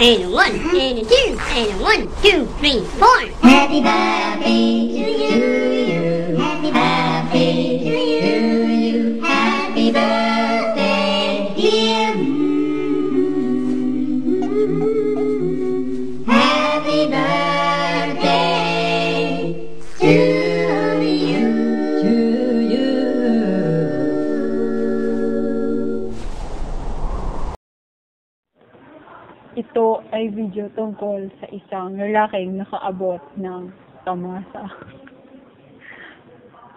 and a one, and a two, and a one, two, three, four. Happy birthday to you. Ito ay video tungkol sa isang lalaking nakaabot ng tamasa.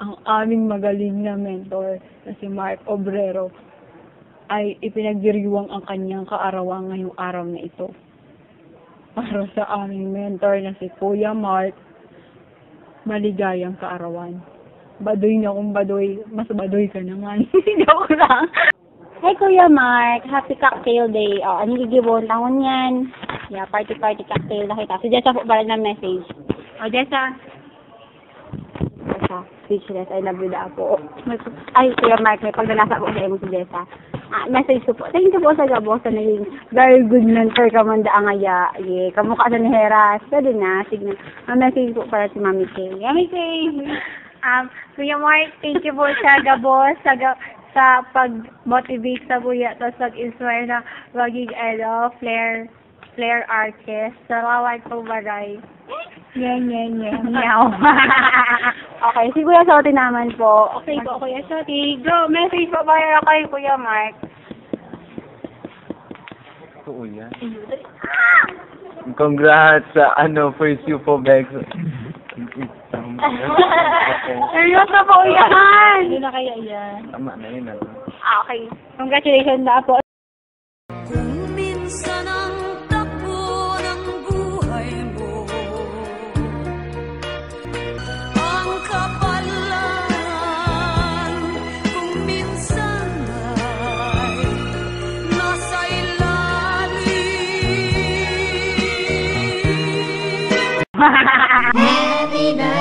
Ang aming magaling na mentor na si Mark Obrero ay ipinagdiriwang ang kanyang kaarawan ngayong araw na ito. Para sa aming mentor na si Kuya Mark, maligayang kaarawan. Badoy na kung badoy, mas badoy ka naman. Joke lang. Hi, Kuya Mark. Happy cocktail day. Oh, ano gigibon taon yan? Yeah, party-party cocktail na kita. Si Jessa pala ng message. Oh, Jessa. Jessa, speechless. I love you da po. May- Ay, Kuya Mark, may pagdalasa po sa imo si Jessa. Ah, message ko po. Thank you po sa gabo sa naging very good mentor ka man da ngaya. Yeah, kamukha sa ni Heras. Pwede na. Sige na. Ang message po para si Mami Kay. Mami Kay. Um, Kuya Mark, thank you po sa gabo, sa ga- sa pag-motivate sa buya, tapos pag-inspire na maging, ano, flair, flair artist. Salamat po, Baray. Nye, nye, nye. Meow. okay, si Kuya Sote naman po. Okay po, Kuya Shoti. Go, message po para kay Kuya Mark. Oo yan. Congrats sa ano, first you po, Bex. Seryoso po yan! Hindi na kaya yan. Tama na yun. Ano. Ah, Okay. Congratulations na po. Kung minsan ang takbo ng buhay mo Ang kapalan Kung minsan ay nasa ilalim Happy birthday